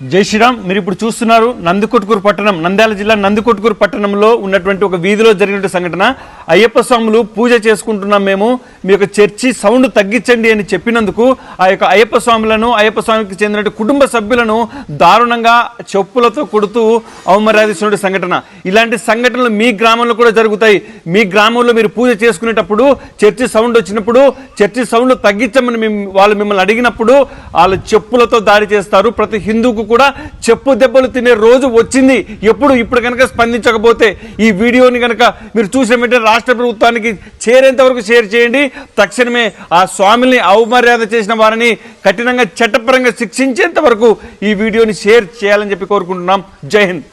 జై శ్రీరామ్. మీరు ఇప్పుడు చూస్తున్నారు నందికొట్కూరు పట్టణం నంద్యాల జిల్లా నందికొట్కూరు పట్టణంలో ఉన్నటువంటి ఒక వీధిలో జరిగిన సంఘటన. అయ్యప్ప స్వాములు పూజ చేసుకుంటున్నాం మేము. మీ యొక్క చర్చి సౌండ్ తగ్గించండి అని చెప్పినందుకు ఆ యొక్క అయ్యప్ప స్వాములను అయ్యప్ప స్వామికి చెందిన కుటుంబ సభ్యులను దారుణంగా చెప్పులతో కొడుతూ అవమర్యాదిస్తున్న సంఘటన. ఇలాంటి సంఘటనలు మీ గ్రామంలో కూడా జరుగుతాయి. మీ గ్రామంలో మీరు పూజ చేసుకునేటప్పుడు చర్చి సౌండ్ వచ్చినప్పుడు చర్చి సౌండ్ తగ్గించమని వాళ్ళు మిమ్మల్ని అడిగినప్పుడు వాళ్ళు చెప్పులతో దాడి చేస్తారు. ప్రతి హిందూకు కూడా చెప్పు దెబ్బలు తినే రోజు వచ్చింది. ఎప్పుడు ఇప్పుడు కనుక స్పందించకపోతే ఈ వీడియోని కనుక మీరు చూసిన వెంటనే రాష్ట్ర ప్రభుత్వానికి చేరేంత వరకు షేర్ చేయండి. తక్షణమే ఆ స్వామిని అవమర్యాద చేసిన వారిని కఠినంగా చట్టపరంగా శిక్షించేంత వరకు ఈ వీడియోని షేర్ చేయాలని చెప్పి కోరుకుంటున్నాం. జై హింద్.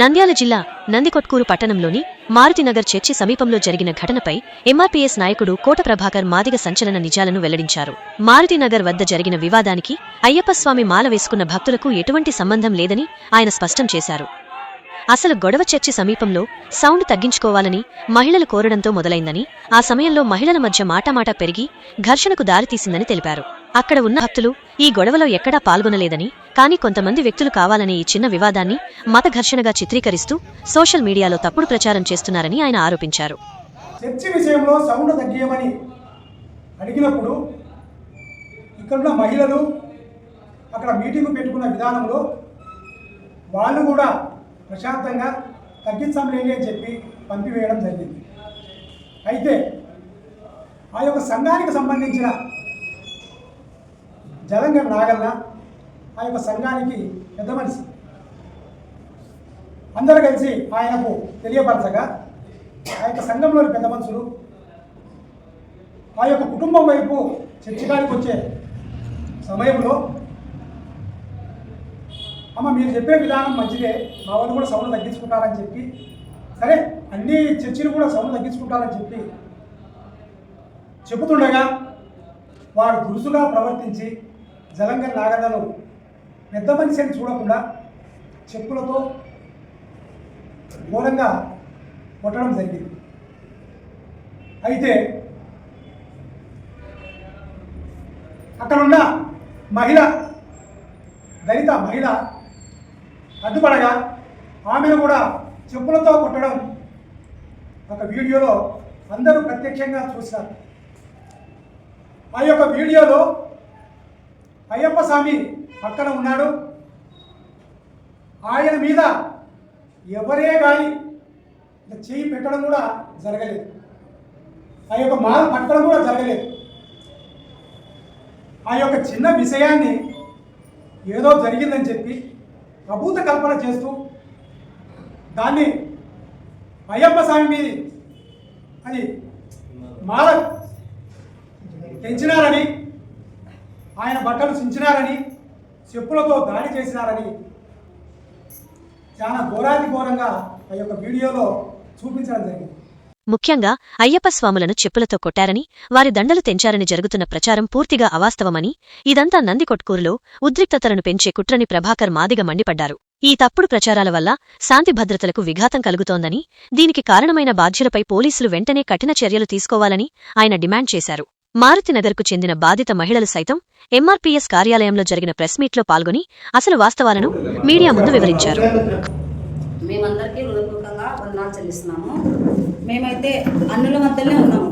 నంద్యాల జిల్లా నందికొట్కూరు పట్టణంలోని మారుతినగర్ చర్చి సమీపంలో జరిగిన ఘటనపై ఎంఆర్పీఎస్ నాయకుడు కోట ప్రభాకర్ మాదిగ సంచలన నిజాలను వెల్లడించారు. మారుతినగర్ వద్ద జరిగిన వివాదానికి అయ్యప్పస్వామి మాల వేసుకున్న భక్తులకు ఎటువంటి సంబంధం లేదని ఆయన స్పష్టం చేశారు. అసలు గొడవ చర్చి సమీపంలో సౌండ్ తగ్గించుకోవాలని మహిళలు కోరడంతో మొదలైందని ఆ సమయంలో మహిళల మధ్య మాటామాటా పెరిగి ఘర్షణకు దారితీసిందని తెలిపారు. అక్కడ ఉన్న భక్తులు ఈ గొడవలో ఎక్కడా పాల్గొనలేదని కానీ కొంతమంది వ్యక్తులు కావాలనే ఈ చిన్న వివాదాన్ని మత ఘర్షణగా చిత్రీకరిస్తూ సోషల్ మీడియాలో తప్పుడు ప్రచారం చేస్తున్నారని ఆయన ఆరోపించారు. చర్చి విషయంలో సౌండ్ తగ్గియమని అడిగినప్పుడు ఇక్కడున్న మహిళలు అక్కడ మీటింగ్ పెట్టుకున్న విధానంలో వాళ్ళు కూడా ప్రశాంతంగా తగ్గించంలేని అని చెప్పి పంపివేయడం జరిగింది. అయితే ఆ యొక్క సంఘానికి సంబంధించిన జలంగర్ నాగన్న ఆ యొక్క సంఘానికి పెద్ద మనిషి. అందరూ కలిసి ఆయనకు తెలియపరచగా ఆ యొక్క సంఘంలోని పెద్ద మనుషులు ఆ యొక్క కుటుంబం వైపు చర్చకానికి వచ్చే సమయంలో అమ్మ మీరు చెప్పే విధానం మంచిదే. మా వాళ్ళు కూడా సౌండ్ తగ్గించుకుంటారని చెప్పి. సరే అన్ని చర్చిలు కూడా సౌండ్ తగ్గించుకుంటారని చెప్పి చెబుతుండగా వాడు దురుసుగా ప్రవర్తించి జలంగ నాగన్నను పెద్ద మనిషి అని చూడకుండా చెప్పులతో ఘోరంగా కొట్టడం జరిగింది. అయితే అక్కడున్న మహిళ దళిత మహిళ అడ్డుపడగా ఆమెను కూడా చెప్పులతో కొట్టడం ఒక వీడియోలో అందరూ ప్రత్యక్షంగా చూశారు. ఆ యొక్క వీడియోలో అయ్యప్ప స్వామి పక్కన ఉన్నాడు. ఆయన మీద ఎవరే కానీ చేయి పెట్టడం కూడా జరగలేదు. ఆ యొక్క మాల పట్టడం కూడా జరగలేదు. ఆ యొక్క చిన్న విషయాన్ని ఏదో జరిగిందని చెప్పి అభూత కల్పన చేస్తూ దాన్ని అయ్యప్ప స్వామి మీద అది మాల పెంచినారని ఆయన బట్టలు చించినారని చెప్పులతో దాడి చేసినారని చాలా ఘోరాతి ఘోరంగా ఆ యొక్క వీడియోలో చూపించడం జరిగింది. ముఖ్యంగా అయ్యప్ప స్వాములను చెప్పులతో కొట్టారని వారి దండలు తెంచారని జరుగుతున్న ప్రచారం పూర్తిగా అవాస్తవమని ఇదంతా నందికొట్కూరులో ఉద్రిక్తతలను పెంచే కుట్రని ప్రభాకర్ మాదిగ మండిపడ్డారు. ఈ తప్పుడు ప్రచారాల వల్ల శాంతి భద్రతలకు విఘాతం కలుగుతోందని దీనికి కారణమైన బాధ్యులపై పోలీసులు వెంటనే కఠిన చర్యలు తీసుకోవాలని ఆయన డిమాండ్ చేశారు. మారుతినగర్కు చెందిన బాధిత మహిళలు సైతం ఎంఆర్పీఎస్ కార్యాలయంలో జరిగిన ప్రెస్మీట్లో పాల్గొని అసలు వాస్తవాలను మీడియా ముందు వివరించారు. మేమందరికీ వందనాలు చెల్లిస్తున్నాము. మేమైతే అన్నుల మధ్యలోనే ఉన్నాము.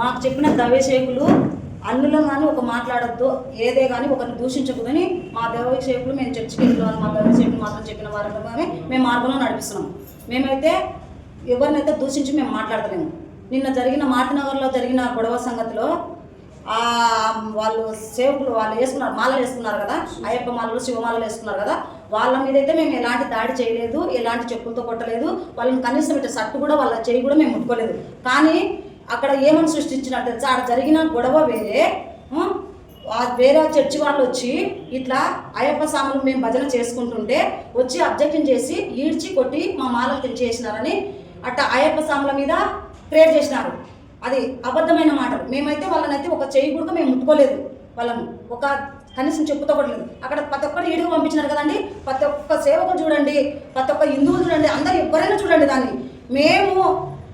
మాకు చెప్పిన దైవశేకులు అన్నులో కానీ ఒక మాట్లాడొద్దు ఏదే కానీ ఒకరిని దూషించకూడదని మా దైవశేకులు మేము చర్చికి వెళ్ళాలి మా దైవశేకులు మాత్రం చెప్పిన వారు కానీ మేము మార్గంలో నడిపిస్తున్నాం. మేమైతే ఎవరినైతే దూషించి మేము మాట్లాడతలేము. నిన్న జరిగిన మార్తినగర్లో జరిగిన గొడవ సంగతిలో వాళ్ళు సేవకులు వాళ్ళు వేసుకున్నారు మాలలు వేసుకున్నారు కదా అయ్యప్ప మాలలు శివమాలలు వేసుకున్నారు కదా వాళ్ళ మీద అయితే మేము ఎలాంటి దాడి చేయలేదు ఎలాంటి చెప్పులతో కొట్టలేదు. వాళ్ళని కనీసం ఇట్లా సట్టు కూడా వాళ్ళ చేయి కూడా మేము ముట్టుకోలేదు. కానీ అక్కడ ఏమని సృష్టించినట్టు తెలుసా? అక్కడ జరిగిన గొడవ వేరే. వేరే చర్చి వాళ్ళు వచ్చి ఇట్లా అయ్యప్ప స్వాములు మేము భజన చేసుకుంటుంటే వచ్చి అబ్జెక్షన్ చేసి ఈడ్చి కొట్టి మా మాలలు తెంచేసినారని అట్ట అయ్యప్ప స్వాముల మీద ప్రేర్ చేసినారు. అది అబద్ధమైన మాటలు. మేమైతే వాళ్ళనైతే ఒక చేయి కూడా మేము ముట్టుకోలేదు. వాళ్ళను ఒక కనీసం చెప్పుతో కొట్టలేదు అక్కడ ప్రతి ఒక్కరు ఈడుగు పంపించినారు కదండి. ప్రతి ఒక్క సేవకులు చూడండి ప్రతి ఒక్క హిందువులు చూడండి అందరు ఎవరైనా చూడండి దాన్ని. మేము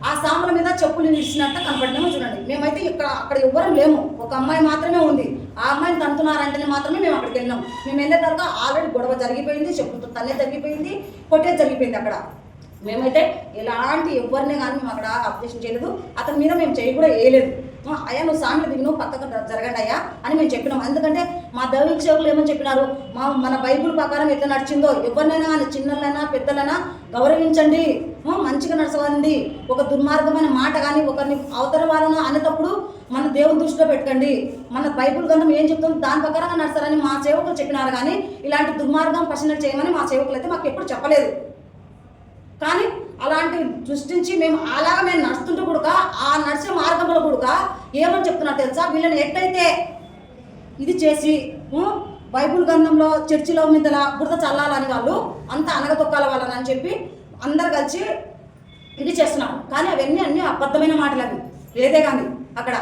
ఆ సాముల మీద చెప్పులు ఇచ్చినట్టు కనపడినామో చూడండి. మేమైతే ఇక్కడ అక్కడ ఎవ్వరం లేము. ఒక అమ్మాయి మాత్రమే ఉంది. ఆ అమ్మాయిని తంతున్నారంటేనే మాత్రమే మేము అక్కడికి వెళ్ళినాం. మేము వెళ్ళే తర్వాత ఆల్రెడీ గొడవ జరిగిపోయింది చెప్పులతో తల్లే జరిగిపోయింది కొట్టేది జరిగిపోయింది అక్కడ. మేమైతే ఎలాంటి ఎవరిని కానీ మేము అక్కడ అబ్జెక్షన్ చేయలేదు. అతని మీద మేము చేయి కూడా వేయలేదు. అయ్యా నువ్వు సాంగ్లు దిగి నువ్వు పక్కకు జరగండి అయ్యా అని మేము చెప్పినాం. ఎందుకంటే మా దైవిక సేవకులు ఏమని చెప్పినారు? మా మన బైబుల్ ప్రకారం ఎట్లా నడిచిందో ఎవరినైనా కానీ చిన్నలైనా పెద్దలైనా గౌరవించండి. మంచిగా నడచవండి. ఒక దుర్మార్గమైన మాట కానీ ఒకరిని అవతల వాళ్ళను అనేటప్పుడు మన దేవుని దృష్టిలో పెట్టండి మన బైబుల్ గ్రంథం ఏం చెప్తుందో దాని ప్రకారంగా నడుస్తారని మా సేవకులు చెప్పినారు కానీ ఇలాంటి దుర్మార్గం ప్రశ్నలు చేయమని మా సేవకులు అయితే మాకు ఎప్పుడు చెప్పలేదు. కానీ అలాంటివి సృష్టించి మేము అలాగ మేము నడుస్తుంటే కూడా ఆ నడిచే మార్గంలో కూడా ఏమని చెప్తున్నారు తెలుసా? వీళ్ళని ఎట్టయితే ఇది చేసి బైబుల్ బైబిల్ గ్రంథంలో చర్చిలో మీద బురద చల్లాలని వాళ్ళు అంత అనగతొక్కాల వాళ్ళని అని చెప్పి అందరు కలిసి ఇది చేస్తున్నారు. కానీ అవన్నీ అన్నీ అబద్ధమైన మాటలు అవి. లేదే కానీ అక్కడ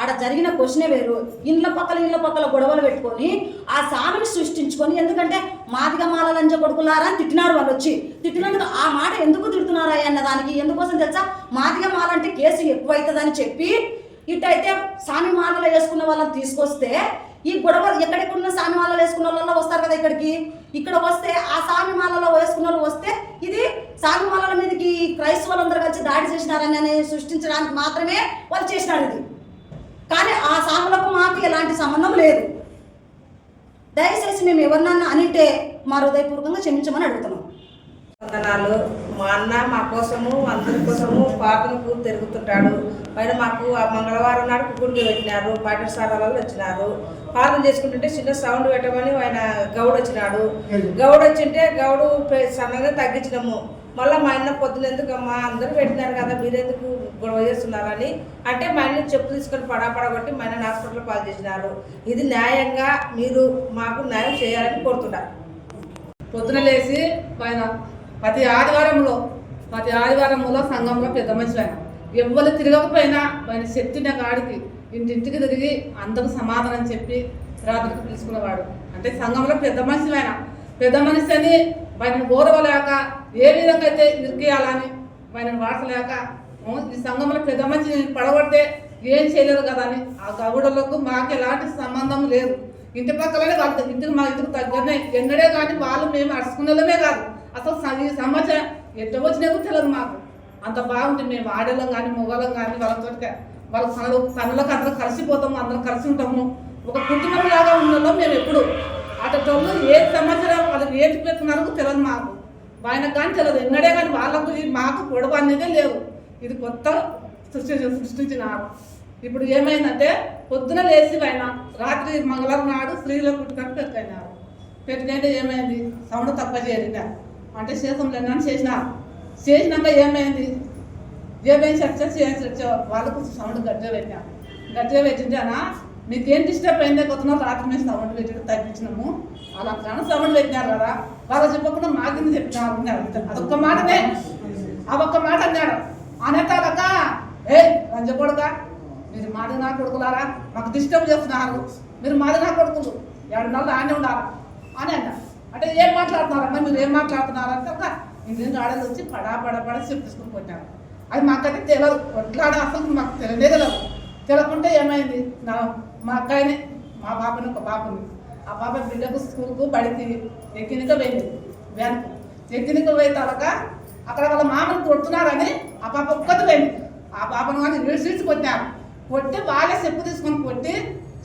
ఆడ జరిగిన క్వశ్చనే వేరు. ఇండ్ల పక్కల ఇండ్ల పక్కల గొడవలు పెట్టుకొని ఆ సామిని సృష్టించుకొని ఎందుకంటే మాదిగ మాలలంజ కొడుకులారా అని తిట్టినారు వాళ్ళు వచ్చి. తిట్టినందుకు ఆ మాట ఎందుకు తిడుతున్నారా అన్న దానికి? ఎందుకోసం తెలుసా? మాదిగ మాల అంటే కేసు ఎక్కువైతుందని చెప్పి ఇటైతే సామి మాలలు వేసుకున్న వాళ్ళని తీసుకొస్తే ఈ గొడవ ఎక్కడెక్కడున్న సామి మాలలు వేసుకున్న వాళ్ళలో వస్తారు కదా ఇక్కడికి? ఇక్కడ వస్తే ఆ సామి మాలలో వేసుకున్న వాళ్ళు వస్తే ఇది సామి మాలల మీదకి క్రైస్తవులందరూ కలిసి దాడి చేసినారని సృష్టించడానికి మాత్రమే వాళ్ళు చేసినారు ఇది. కానీ ఆ సాములకు మాకు ఎలాంటి సంబంధం లేదు. దయచేసి మేము ఎవరినన్నా అనింటే మా హృదయపూర్వకంగా క్షమించమని అడుగుతున్నాం. వందనాలు. మా అన్న మా కోసము అందరి కోసము పాపను తిరుగుతుంటాడు. పైన మాకు ఆ మంగళవారం నాడు కుకుడికి పెట్టినారు పాఠశాలలో వచ్చినారు. పాలన చేసుకుంటుంటే చిన్న సౌండ్ పెట్టమని ఆయన గౌడ్ వచ్చినాడు. గౌడ్ వచ్చింటే గౌడు సన్నగా తగ్గించినాము. మళ్ళీ మా అన్న పొద్దున ఎందుకమ్మా అందరూ పెట్టినారు కదా మీరెందుకు గొడవ చేస్తున్నారని. అంటే మా చెప్పు తీసుకొని పడాపడగొట్టి మా అన్న హాస్పిటల్ పాలు చేసినారు. ఇది న్యాయంగా మీరు మాకు న్యాయం చేయాలని కోరుతున్నారు. పొద్దున లేచి పైన ప్రతి ఆదివారంలో ప్రతి ఆదివారంలో సంఘంలో పెద్ద మనిషి ఆయన. ఎవ్వరు తిరగకపోయినా ఆయన శక్తిన కాడికి ఇంటింటికి తిరిగి అందరూ సమాధానం చెప్పి రాత్రికి పిలుచుకునేవాడు. అంటే సంఘంలో పెద్ద మనిషి ఆయన. పెద్ద మనిషి అని ఆయన గౌరవలేక ఏ విధంగా అయితే ఇరికేయాలని ఆయన వాడలేక సంఘంలో పెద్ద మంచి పడగొడితే ఏం చేయలేరు కదా అని. ఆ గౌడలకు మాకు ఎలాంటి సంబంధం లేదు. ఇంటి పక్కలనే వాళ్ళ ఇంటికి మా ఇంటికి తగ్గనే ఎన్నడే కానీ వాళ్ళు మేము అడుచుకునేలమే కాదు. అసలు ఈ సమస్య ఎట్ట వచ్చినా తెలియదు మాకు. అంత బాగుంది మేము ఆడలం కానీ మొగలం కానీ వాళ్ళతో వాళ్ళ పనులు పనులకు అందరం కలిసిపోతాము అందరం కలిసి ఉంటాము. ఒక కుటుంబం లాగా ఉన్నాలో మేము ఎప్పుడు. అటోళ్ళు ఏ సంవత్సరం వాళ్ళకి ఏం పెట్టుకున్నారో తెలియదు మాకు. ఆయనకు కానీ తెలియదు. ఎన్నడే కానీ వాళ్ళకు మాకు గొడవ అనేదే లేవు ఇది కొత్త సృష్టి సృష్టించినారు ఇప్పుడు ఏమైందంటే పొద్దున లేచి ఆయన రాత్రి మంగళవారం నాడు స్త్రీల పుట్టుకని పెట్టినారు పెట్టినట్టే ఏమైంది? సౌండ్ తక్కువ చేరిన అంటే శేషం లేనని చేసినారు చేసినాక ఏమైంది? ఏమేం చర్చ చేసి చర్చ వాళ్ళకు సౌండ్ గట్టిగా పెట్టినాం. గట్టిగా పెట్టించానా మీకేం డిస్టర్బ్ అయిందే కొత్త రాత్రి మేము సౌండ్ పెట్టి తగ్గించినాము. అలా కానీ సౌండ్ పెట్టినారు కదా వాళ్ళు చెప్పకుండా మాకింది చెప్పినారు అన్నారు. అదొక్క మాటనే. ఆ ఒక్క మాట అన్నాడు. అనేటాలక ఏ రంజకొడుక మీరు మాది నా కొడుకులారా? మాకు డిస్టర్బ్ చేస్తున్నారు. మీరు మాది నా కొడుకులు. ఏడు నెలలు ఆనే ఉండాలా? అని అన్న. అంటే ఏం మాట్లాడుతున్నారమ్మా మీరు ఏం మాట్లాడుతున్నారు? అంటే ఒక ఇండియన్ ఆడలు వచ్చి పడా పడా పడా చెప్పేసుకుని కొట్టారు అది మాకైతే తెలియదు కొట్లాడ అసలు మాకు తెలియనే తెలియదు తెలియకుంటే ఏమైంది? నా మా అక్కాయని మా పాపని ఒక పాపని ఆ పాప బిడ్డకు స్కూల్కు బడికి ఎక్కినక పోయింది. వ్యాన్కు ఎక్కినక పోయి తలక అక్కడ వాళ్ళ మామని కొడుతున్నారని ఆ పాప ఒక్కది పోయింది ఆ పాపను కానీ విడిచి కొట్టారు కొట్టి వాళ్ళే చెప్పు తీసుకొని కొట్టి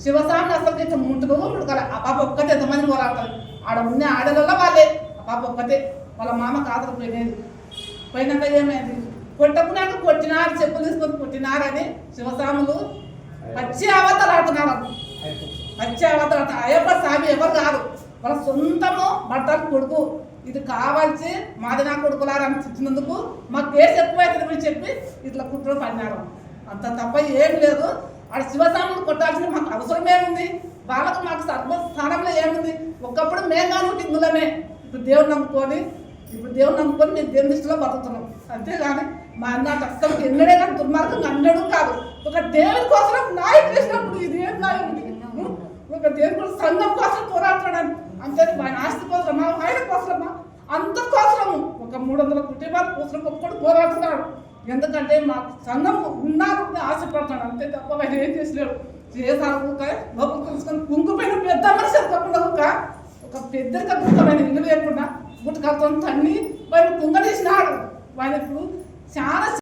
శివస్వామి అసలు ఇట్లా ముందుకు ముడకల ఆ పాప ఒక్కతే ఎంతమంది పోరాడతారు? ఆడ ఉన్న ఆడలలో వాళ్ళే. ఆ పాప ఒక్కతే వాళ్ళ మామ కాతలు పోయినది. పోయినాక ఏమైంది? కొట్టకున్నాక కొట్టినారు చెప్పు తీసుకొని కొట్టినారని శివస్వాములు పచ్చి అవతలు ఆడుతున్నారు పచ్చి అవతలు ఆడుతున్నారు. అయ్యప్ప స్వామి ఎవరు కాదు. వాళ్ళ సొంతము బట్టలు కొడుకు. ఇది కావాల్సి మాది నా కొడుకులారని చెప్పినందుకు మాకు కేసు ఎక్కువైతుంది అని చెప్పి ఇట్లా కుట్ర పడినారు. అంత తప్ప ఏం లేదు. ఆడ శివస్వాములు కొట్టాల్సిన మాకు అవసరం ఏముంది వాళ్ళకు మాకు సర్వస్థానంలో ఏముంది? ఒకప్పుడు మేము కానీ ఇందులోనే ఇప్పుడు దేవుని నమ్ముకొని ఇప్పుడు దేవుని నమ్ముకొని మేము దేవుని దృష్టిలో బతుకుతున్నాం. అంతేగాని మా అన్న అసలు ఎన్నడే కానీ దుర్మార్గం అన్నడూ కాదు. ఒక దేవుని కోసం నాయకు చేసినప్పుడు ఇది ఏం న్యాయం దేవుడు సంఘం కోసం పోరాడుతున్నాడు. అంతే ఆయన ఆస్తి కోసమా? ఆయన కోసమా? అందరి కోసము. ఒక మూడు వందల కుటుంబాల కోసం ఒక్కడు పోరాడుతున్నాడు. ఎందుకంటే మా సంఘం ఉన్నారు ఆశపడుతున్నాడు. అంతే తప్ప ఆయన ఏం చేసలేడు చేసారు ఊక లోపల తెలుసుకొని కుంకుపోయిన పెద్ద మనిషి తప్పకుండా ఒక ఒక పెద్ద కట్టుకోమైన ఇల్లు లేకుండా గుట్టకతో తన్ని వాడిని కుంగడేసినాడు వాడిని ఇప్పుడు చాలా